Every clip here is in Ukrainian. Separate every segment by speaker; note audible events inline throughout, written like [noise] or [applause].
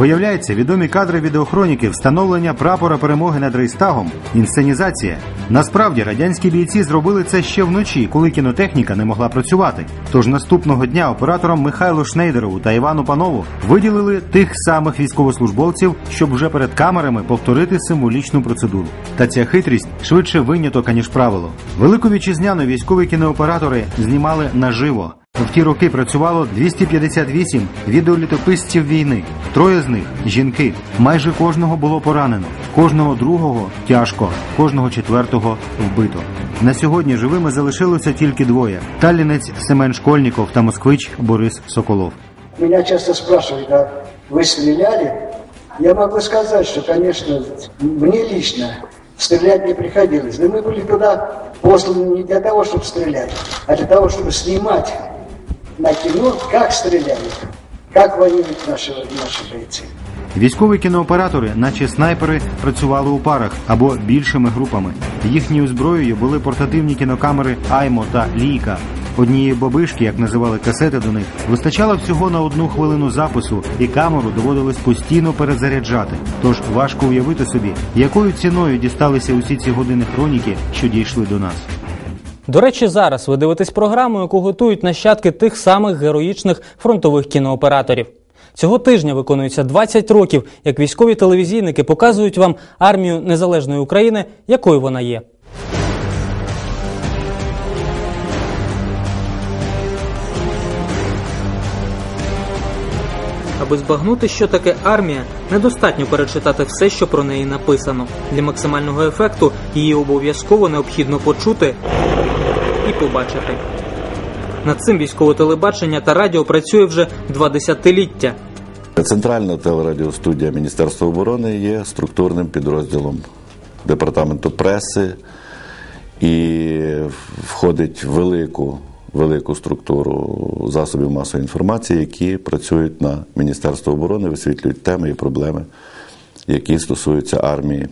Speaker 1: Виявляється, відомі кадри відеохроніки встановлення прапора перемоги над Рейстагом, інсценізація. Насправді радянські бійці зробили це ще вночі, коли кінотехніка не могла працювати. Тож наступного дня операторам Михайлу Шнейдерову та Івану Панову виділили тих самих військовослужбовців, щоб вже перед камерами повторити символічну процедуру. Та ця хитрість швидше виняток, аніж правило. Велику вітчизняну військові кінооператори знімали наживо. В ті роки працювало 258 відеолітописців війни. Троє з них жінки. Майже кожного було поранено, кожного другого тяжко, кожного четвертого вбито. На сьогодні живими залишилося тільки двоє: талінець Семен Школьніков та москвич Борис Соколов.
Speaker 2: Меня часто спрашивают, а вы стреляли? Я могу сказать, что, конечно, мне лично стрелять не приходилось. Но мы были туда посланы не для того, чтобы стрелять, а для того, чтобы снимать на кино, как стреляют, как воюют наши, наши бойцы.
Speaker 1: Військові кінооператори, наче снайпери, працювали у парах або більшими групами. Їхньою зброєю були портативні кінокамери Аймо та Лійка. Однієї бабишки, як називали касети до них, вистачало всього на одну хвилину запису, і камеру доводилось постійно перезаряджати. Тож важко уявити собі, якою ціною дісталися усі ці години хроніки, що дійшли до нас.
Speaker 3: До речі, зараз ви дивитесь програму, яку готують нащадки тих самих героїчних фронтових кінооператорів. Цього тижня виконується 20 років, як військові телевізійники показують вам армію незалежної України, якою вона є. Аби збагнути, що таке армія, недостатньо перечитати все, що про неї написано. Для максимального ефекту її обов'язково необхідно почути і побачити. Над цим військове телебачення та радіо працює вже два десятиліття.
Speaker 4: Центральна телерадіостудія Міністерства оборони є структурним підрозділом департаменту преси і входить в велику, велику структуру засобів масової інформації, які працюють на Міністерство оборони, висвітлюють теми і проблеми, які стосуються армії.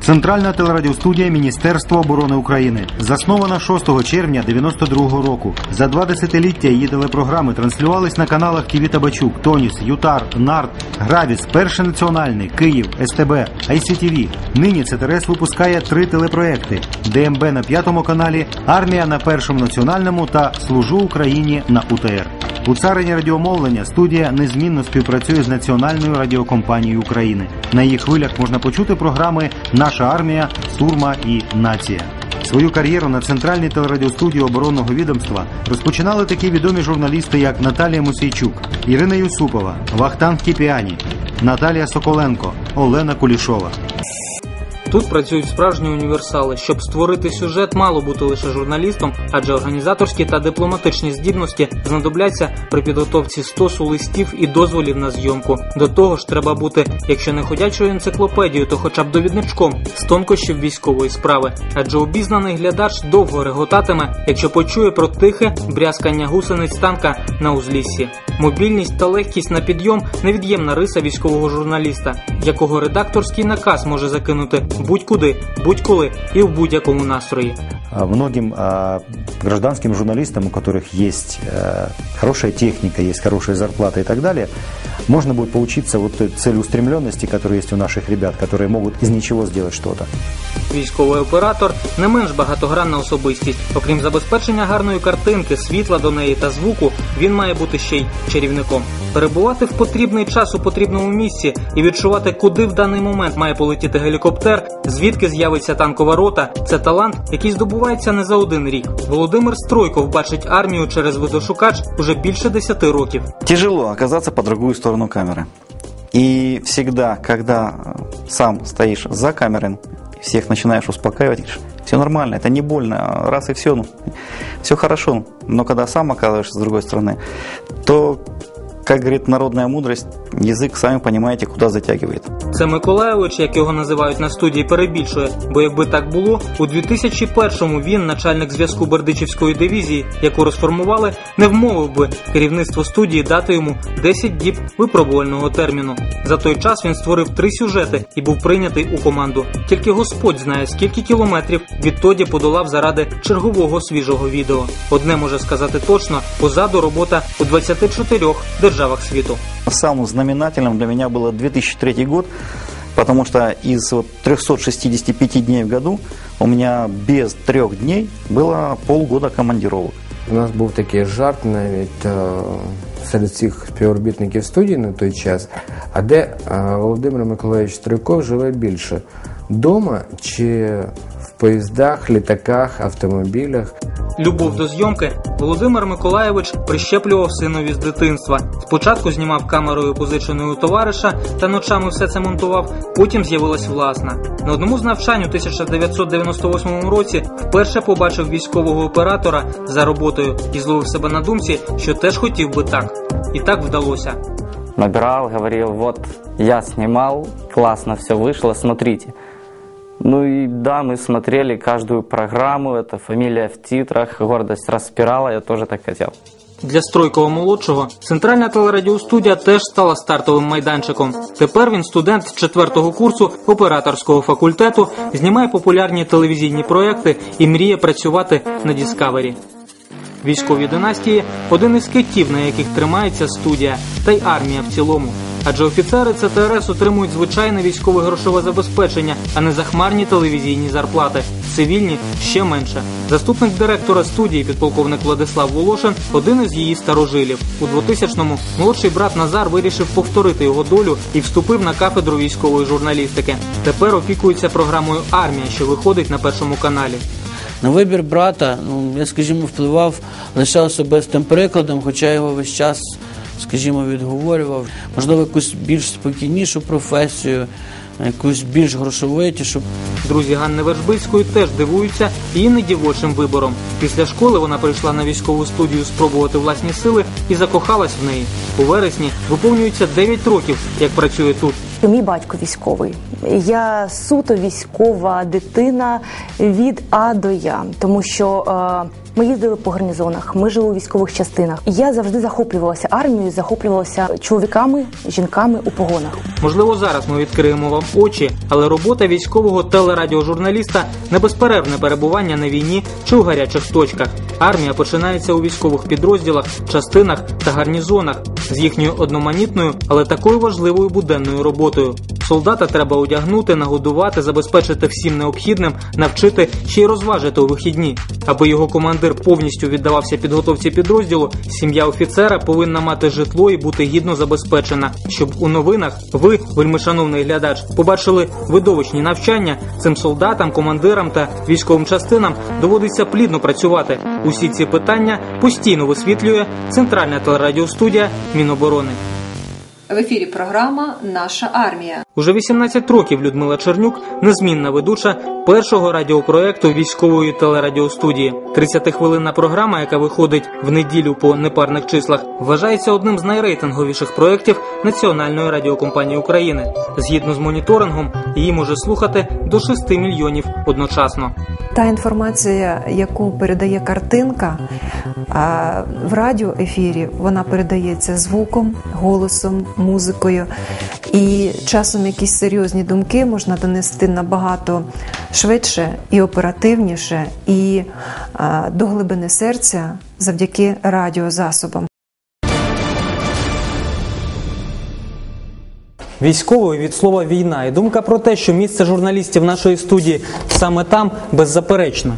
Speaker 1: Центральна телерадіостудія Міністерства оборони України заснована 6 червня 92 року. За два десятиліття її телепрограми транслювались на каналах Ківі Табачук, Тоніс, Ютар, Нарт, Гравіс, Перший національний, Київ, СТБ, ICTV. Нині ЦТРС випускає три телепроекти: ДМБ на п'ятому каналі, Армія на першому національному та Служу Україні на УТР. У царині радіомовлення студія незмінно співпрацює з Національною радіокомпанією України. На її хвилях можна почути програми Наша армія, Сурма і Нація. Свою кар'єру на центральній телерадіостудії оборонного відомства розпочинали такі відомі журналісти, як Наталія Мусійчук, Ірина Юсупова, Вахтанг Кіпіані, Наталія Соколенко, Олена Кулішова.
Speaker 3: Тут працюють справжні універсали. Щоб створити сюжет, мало бути лише журналістом, адже організаторські та дипломатичні здібності знадобляться при підготовці стосу листів і дозволів на зйомку. До того ж, треба бути, якщо не ходячою енциклопедією, то хоча б довідничком з тонкощів військової справи. Адже обізнаний глядач довго реготатиме, якщо почує про тихе брязкання гусениць танка на узліссі. Мобільність та легкість на підйом невід'ємна риса військового журналіста, якого редакторський наказ може закинути будь-куди, будь-коли і в будь-якому настрої.
Speaker 1: А Многим а, гражданским журналистам, у которых есть э, хорошая техника, есть хорошая зарплата и так далее, можно будет поучиться вот той целеустремленности, которая есть у наших ребят, которые могут из ничего сделать что-то.
Speaker 3: Військовий оператор не менш багатогранна особистість. Окрім забезпечення гарної картинки, світла до неї та звуку, він має бути ще й чарівником. Перебувати в потрібний час у потрібному місці і відчувати, куди в даний момент має полетіти гелікоптер, звідки з'явиться танкова рота. Це талант, який здобувається не за один рік. Володимир Стройков бачить армію через видошукач уже більше 10 років.
Speaker 5: Тяжело оказаться по другую сторону камеры. И всегда, когда э, сам стоишь за камерой, всех начинаешь успокаивать, говоришь, все нормально, это не больно, раз и все, ну, все хорошо. Но когда сам оказываешься с другой стороны, то, как говорит народная мудрость, язык, сами понимаете, куда затягивает.
Speaker 3: Це Миколайович, як його називають на студії, перебільшує. Бо якби так було, у 2001-му він, начальник зв'язку Бердичівської дивізії, яку розформували, не вмовив би керівництво студії дати йому 10 діб випробувального терміну. За той час він створив три сюжети і був прийнятий у команду. Тільки Господь знає, скільки кілометрів відтоді подолав заради чергового свіжого відео. Одне може сказати точно: позаду робота у 24 державах світу.
Speaker 5: Самым знаменательным для меня было 2003 год, потому что из вот 365 дней в году у меня без трех дней было полгода командировок.
Speaker 6: У нас був такий жарт навіть е, серед всіх співробітників студії на той час. А де е, Володимир Миколаївич Стройков живе більше? Дома чи в поїздах, літаках, автомобілях?
Speaker 3: Любов до зйомки Володимир Миколаєвич прищеплював синові з дитинства. Спочатку знімав камерою позиченою товариша та ночами все це монтував. Потім з'явилась власна. На одному з навчань у 1998 році вперше побачив військового оператора за роботою і зловив себе на думці, що теж хотів би так. І так вдалося.
Speaker 7: набирал, говорил, вот я снимал, классно все вышло, смотрите. Ну и да, мы смотрели каждую программу, это фамилия в титрах, гордость распирала, я тоже так хотел.
Speaker 3: Для Стройкова молодшого центральна телерадіостудія теж стала стартовим майданчиком. Тепер він студент четвертого курсу операторського факультету, знімає популярні телевізійні проекти і мріє працювати на Діскавері. Військові династії один із китів, на яких тримається студія, та й армія в цілому. Адже офіцери ЦТРС отримують звичайне військове грошове забезпечення, а не захмарні телевізійні зарплати. Цивільні ще менше. Заступник директора студії, підполковник Владислав Волошин, один із її старожилів. У 2000-му молодший брат Назар вирішив повторити його долю і вступив на кафедру військової журналістики. Тепер опікується програмою Армія, що виходить на першому каналі.
Speaker 8: На вибір брата, ну я скажімо, впливав лише особистим прикладом, хоча його весь час, скажімо, відговорював. Можливо, якусь більш спокійнішу професію, якусь більш грошовитішу.
Speaker 3: Друзі Ганни Вершбицької теж дивуються її дівочим вибором. Після школи вона прийшла на військову студію спробувати власні сили і закохалась в неї. У вересні виповнюється 9 років, як працює тут.
Speaker 9: Мій батько військовий. Я суто військова дитина від А до Я, тому що е, ми їздили по гарнізонах, ми жили у військових частинах. Я завжди захоплювалася армією, захоплювалася чоловіками, жінками у погонах.
Speaker 3: Можливо, зараз ми відкриємо вам очі, але робота військового телерадіожурналіста не безперервне перебування на війні чи у гарячих точках. Армія починається у військових підрозділах, частинах та гарнізонах з їхньою одноманітною, але такою важливою буденною роботою. Солдата треба одягнути, нагодувати, забезпечити всім необхідним, навчити ще й розважити у вихідні. Аби його командир повністю віддавався підготовці підрозділу, сім'я офіцера повинна мати житло і бути гідно забезпечена. Щоб у новинах ви, вельмишановний глядач, побачили видовищні навчання цим солдатам, командирам та військовим частинам доводиться плідно працювати. Усі ці питання постійно висвітлює центральна телерадіостудія Міноборони.
Speaker 10: В ефірі програма Наша армія.
Speaker 3: Уже 18 років Людмила Чернюк незмінна ведуча першого радіопроекту військової телерадіостудії. 30-хвилинна програма, яка виходить в неділю по непарних числах, вважається одним з найрейтинговіших проєктів Національної радіокомпанії України. Згідно з моніторингом, її може слухати до 6 мільйонів одночасно.
Speaker 10: Та інформація, яку передає картинка в радіоефірі, вона передається звуком, голосом, музикою. І часом якісь серйозні думки можна донести набагато швидше і оперативніше, і а, до глибини серця завдяки радіозасобам.
Speaker 3: Військовою від слова війна і думка про те, що місце журналістів нашої студії саме там беззаперечно.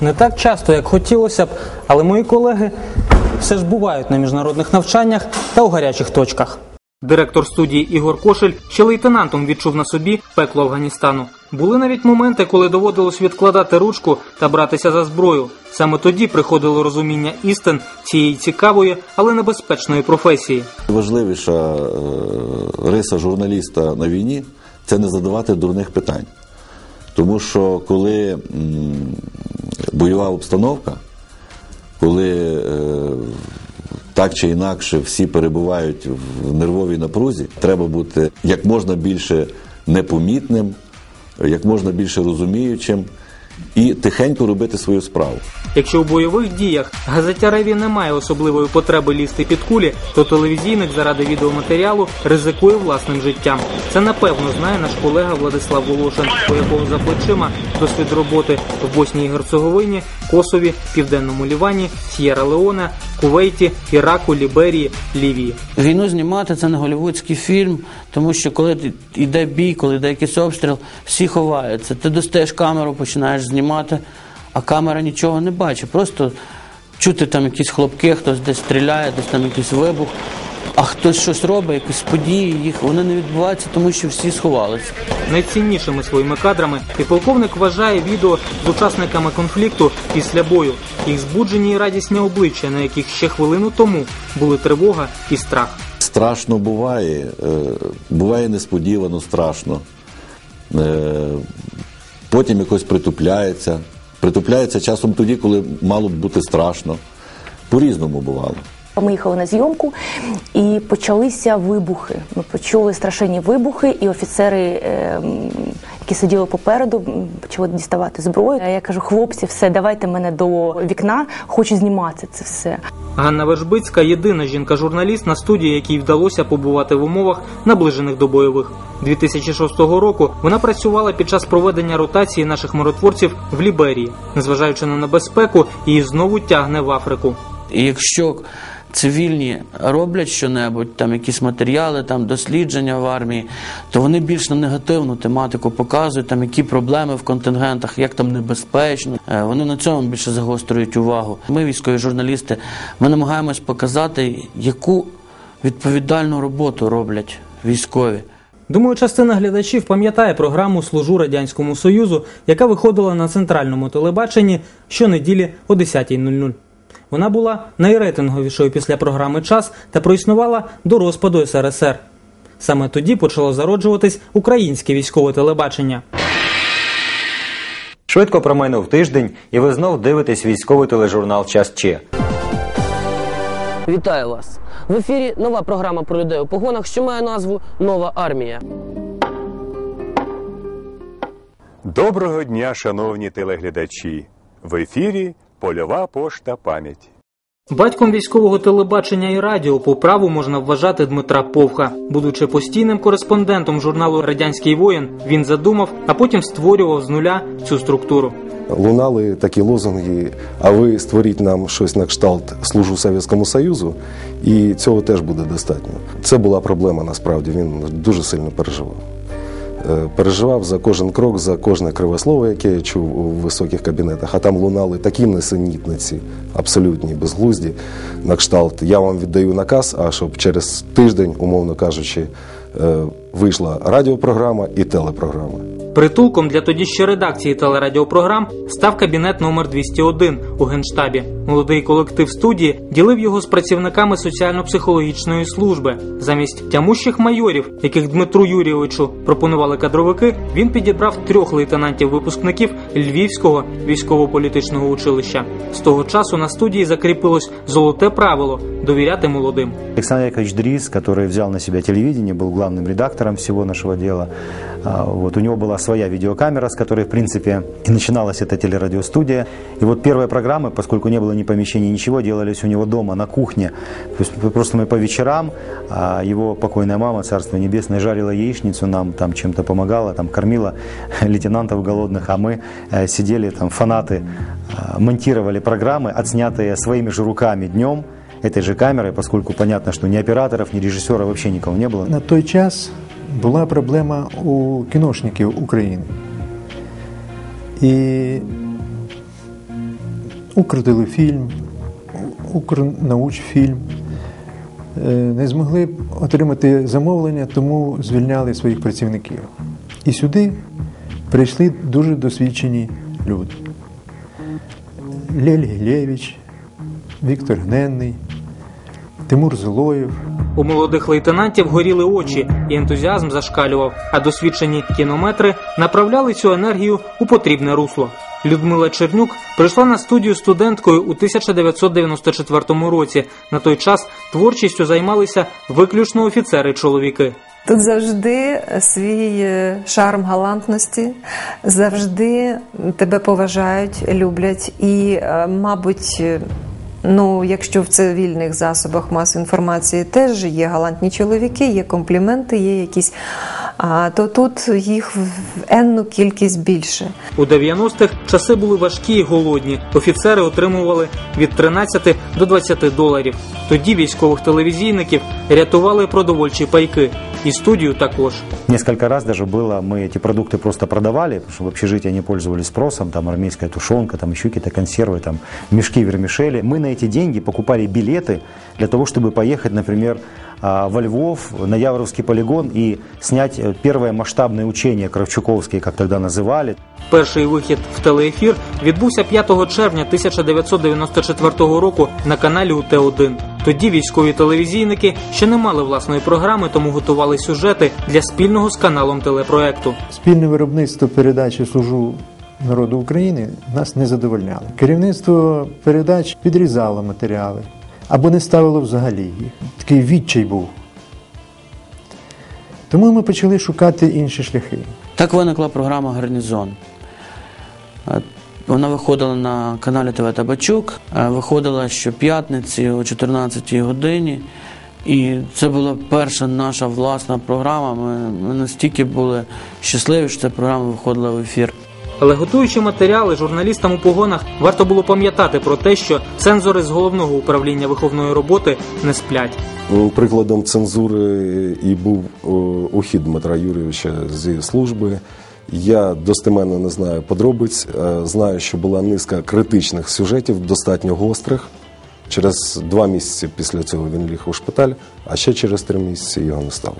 Speaker 3: Не так часто, як хотілося б, але мої колеги все ж бувають на міжнародних навчаннях та у гарячих точках. Директор студії Ігор Кошель ще лейтенантом відчув на собі пекло Афганістану. Були навіть моменти, коли доводилось відкладати ручку та братися за зброю. Саме тоді приходило розуміння істин цієї цікавої, але небезпечної професії.
Speaker 4: Важливіша е, риса журналіста на війні це не задавати дурних питань. Тому що коли бойова обстановка, коли е, так чи інакше всі перебувають в нервовій напрузі, треба бути як можна більше непомітним, як можна більше розуміючим і тихенько робити свою справу.
Speaker 3: Якщо у бойових діях газетяреві немає особливої потреби лізти під кулі, то телевізійник заради відеоматеріалу ризикує власним життям. Це напевно знає наш колега Владислав Волошин, у якого за плечима досвід роботи в Боснії і Герцеговині, Косові, Південному Лівані, С'єра Леоне, Кувейті, Іраку, Ліберії, Лівії.
Speaker 8: Війну знімати це не голівудський фільм, тому що коли йде бій, коли йде якийсь обстріл, всі ховаються. Ти достаєш камеру, починаєш знімати, а камера нічого не бачить. Просто чути там якісь хлопки, хтось десь стріляє, десь там якийсь вибух, а хтось щось робить, якісь події, їх вони не відбуваються, тому що всі сховалися.
Speaker 3: Найціннішими своїми кадрами підполковник вважає відео з учасниками конфлікту після бою, їх збуджені і радісні обличчя, на яких ще хвилину тому були тривога і страх.
Speaker 4: Страшно буває, е, буває несподівано страшно. Потім якось притупляється. Притупляється часом тоді, коли мало б бути страшно. По-різному бувало.
Speaker 9: Ми їхали на зйомку і почалися вибухи. Ми почули страшенні вибухи, і офіцери, ем, які сиділи попереду, почали діставати зброю. Я кажу, хлопці, все, давайте мене до вікна, хочу знімати це все.
Speaker 3: Ганна Вержбицька єдина жінка-журналіст на студії, якій вдалося побувати в умовах, наближених до бойових. 2006 року вона працювала під час проведення ротації наших миротворців в Ліберії. Незважаючи на небезпеку, її знову тягне в Африку.
Speaker 8: І якщо цивільні роблять щонебудь, там якісь матеріали, там дослідження в армії, то вони більш на негативну тематику показують, там які проблеми в контингентах, як там небезпечно. Е, Вони на цьому більше загострюють увагу. Ми, військові журналісти, ми намагаємось показати, яку відповідальну роботу роблять військові.
Speaker 3: Думаю, частина глядачів пам'ятає програму Служу Радянському Союзу, яка виходила на центральному телебаченні щонеділі о 10.00. Вона була найрейтинговішою після програми Час та проіснувала до розпаду СРСР. Саме тоді почало зароджуватись українське військове телебачення.
Speaker 1: Швидко промайнув тиждень, і ви знов дивитесь військовий тележурнал Час Че.
Speaker 11: Вітаю вас! В ефірі нова програма про людей у погонах, що має назву Нова армія.
Speaker 12: Доброго дня, шановні телеглядачі! В ефірі Польова пошта пам'ять.
Speaker 3: Батьком військового телебачення і радіо по праву можна вважати Дмитра Повха. Будучи постійним кореспондентом журналу Радянський воїн, він задумав, а потім створював з нуля цю структуру.
Speaker 13: Лунали такі лозунги, а ви створіть нам щось на кшталт служу Совєтському Союзу, і цього теж буде достатньо. Це була проблема насправді. Він дуже сильно переживав. Е, Переживав за кожен крок, за кожне кривослово, яке я чув у високих кабінетах. А там лунали такі несенітниці, абсолютні, безглузді, на кшталт. Я вам віддаю наказ, а щоб через тиждень, умовно кажучи, е, вийшла радіопрограма і телепрограма.
Speaker 3: Притулком для тоді ще редакції телерадіопрограм став кабінет номер 201 у генштабі. Молодий колектив студії ділив його з працівниками соціально-психологічної служби. Замість тямущих майорів, яких Дмитру Юрійовичу пропонували кадровики, він підібрав трьох лейтенантів-випускників Львівського військово-політичного училища. З того часу на студії закріпилось золоте правило довіряти молодим.
Speaker 1: Александр Яковлевич Дрис, который взял на себя телевидение, был главным редактором всего нашего дела. А, Вот, у него была своя видеокамера, с которой, в принципе, и начиналась эта телерадиостудия. И вот первые программы, поскольку не было ни помещений, ничего, делались у него дома, на кухне. То есть просто мы по вечерам, а его покойная мама, Царство Небесное, жарила яичницу нам, там чем-то помогала, там кормила [laughs] лейтенантов голодных, а мы э, сидели, там фанаты, э, монтировали программы, отснятые своими же руками днем, этой же камерой, поскольку понятно, что ни операторов, ни режиссера вообще никого не было.
Speaker 14: На той час була проблема у кіношників України. І Укртелефільм, Укрнаучфільм е, не змогли отримати замовлення, тому звільняли своїх працівників. І сюди прийшли дуже досвідчені люди. Лель Гілєвич, Віктор Гненний, Тимур Золоєв.
Speaker 3: У молодих лейтенантів горіли очі, і ентузіазм зашкалював, а досвідчені кінометри направляли цю енергію у потрібне русло. Людмила Чернюк прийшла на студію студенткою у 1994 році. На той час творчістю займалися виключно офіцери-чоловіки.
Speaker 10: Тут завжди свій е, шарм галантності, завжди тебе поважають, люблять. І, е, мабуть, е, ну, якщо в цивільних засобах масової інформації теж є галантні чоловіки, є компліменти, є якісь, то тут їх в енну кількість більше.
Speaker 3: У 90-х часи були важкі і голодні. Офіцери отримували від 13 до 20 доларів. Тоді військових телевізійників рятували продовольчі пайки. І студію також.
Speaker 1: Несколько раз даже было, мы эти продукты просто продавали, потому что в общежитии они пользовались спросом, там армейская тушенка, там еще какие-то консервы, там мешки вермишели. Мы на эти деньги покупали билеты для того, чтобы поехать, например, а, во Львов, на Яворовский полигон и снять э, первое масштабное учение Кравчуковские, как тогда называли.
Speaker 3: Перший вихід в телеефір відбувся 5 червня 1994 року на каналі УТ-1. Тоді військові телевізійники ще не мали власної програми, тому готували сюжети для спільного з каналом телепроекту.
Speaker 14: Спільне виробництво передачі Служу народу України нас не задовольняло. Керівництво передач підрізало матеріали або не ставило взагалі. Такий відчай був. Тому ми почали шукати інші шляхи.
Speaker 8: Так виникла програма Гарнізон. Е, Вона виходила на каналі ТВ Табачук, е, виходила щоп'ятниці о 14 годині. І це була перша наша власна програма. Ми настільки були щасливі, що ця програма виходила в ефір.
Speaker 3: Але готуючи матеріали журналістам у погонах, варто було пам'ятати про те, що цензори з головного управління виховної роботи не сплять.
Speaker 13: Ну, Прикладом цензури і був ухід Дмитра Юрійовича зі служби. Я достеменно не знаю подробиць. е, Знаю, що була низка критичних сюжетів, достатньо гострих. Через два місяці після цього він ліг у шпиталь, а ще через три місяці його не стало.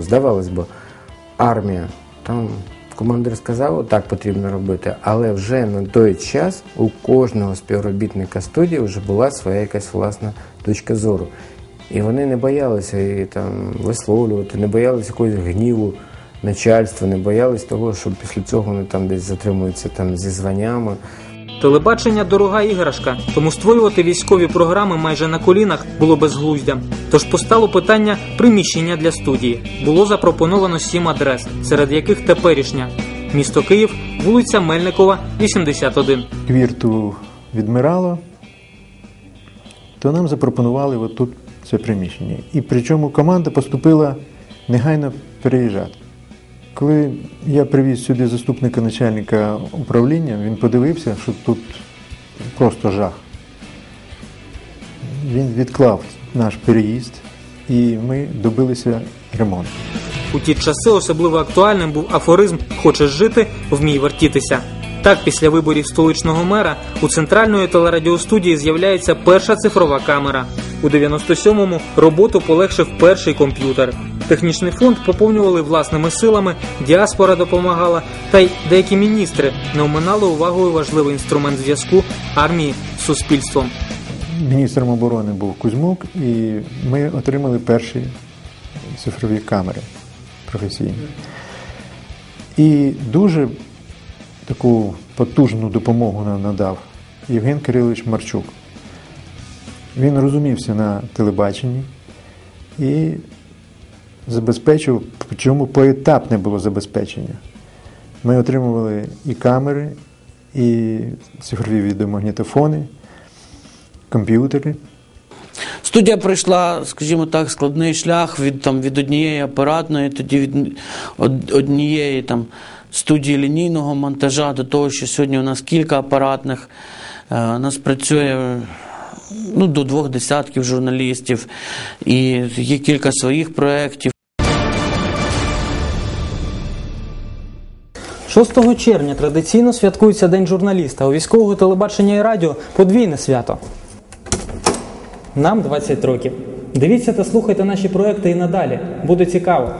Speaker 6: Здавалось би, армія, там командир сказав, так потрібно робити, але вже на той час у кожного співробітника студії вже була своя якась власна точка зору. І вони не боялися її там висловлювати, не боялися якогось гніву начальства, не боялись того, що після цього вони там десь затримуються там зі званнями.
Speaker 3: Телебачення дорога іграшка, тому створювати військові програми майже на колінах було безглуздям. Тож постало питання приміщення для студії. Було запропоновано сім адрес, серед яких теперішня місто Київ, вулиця Мельникова, 81.
Speaker 14: Квірту відмирало, то нам запропонували отут це приміщення. І причому команда поступила негайно переїжджати. Коли я привіз сюди заступника начальника управління, він подивився, що тут просто жах. Він відклав наш переїзд, і ми добилися ремонту.
Speaker 3: У ті часи особливо актуальним був афоризм Хочеш жити, вмій вертітися. Так, після виборів столичного мера у центральної телерадіостудії з'являється перша цифрова камера. У 97-му роботу полегшив перший комп'ютер. Технічний фонд поповнювали власними силами, діаспора допомагала, та й деякі міністри не оминали увагою важливий інструмент зв'язку армії з суспільством.
Speaker 14: Міністром оборони був Кузьмук, і ми отримали перші цифрові камери професійні. І дуже таку потужну допомогу нам надав Євген Кирилович Марчук. Він розумівся на телебаченні і забезпечив, причому поетапне було забезпечення. Ми отримували і камери, і цифрові відеомагнітофони, комп'ютери.
Speaker 8: Студія пройшла, скажімо так, складний шлях від там від однієї апаратної, тоді від однієї там студії лінійного монтажа до того, що сьогодні у нас кілька апаратних. Е, У нас працює ну, до двох десятків журналістів, і є кілька своїх проєктів.
Speaker 3: 6 червня традиційно святкується День журналіста. У військового телебачення і радіо подвійне свято. Нам 20 років. Дивіться та слухайте наші проекти і надалі. Буде цікаво.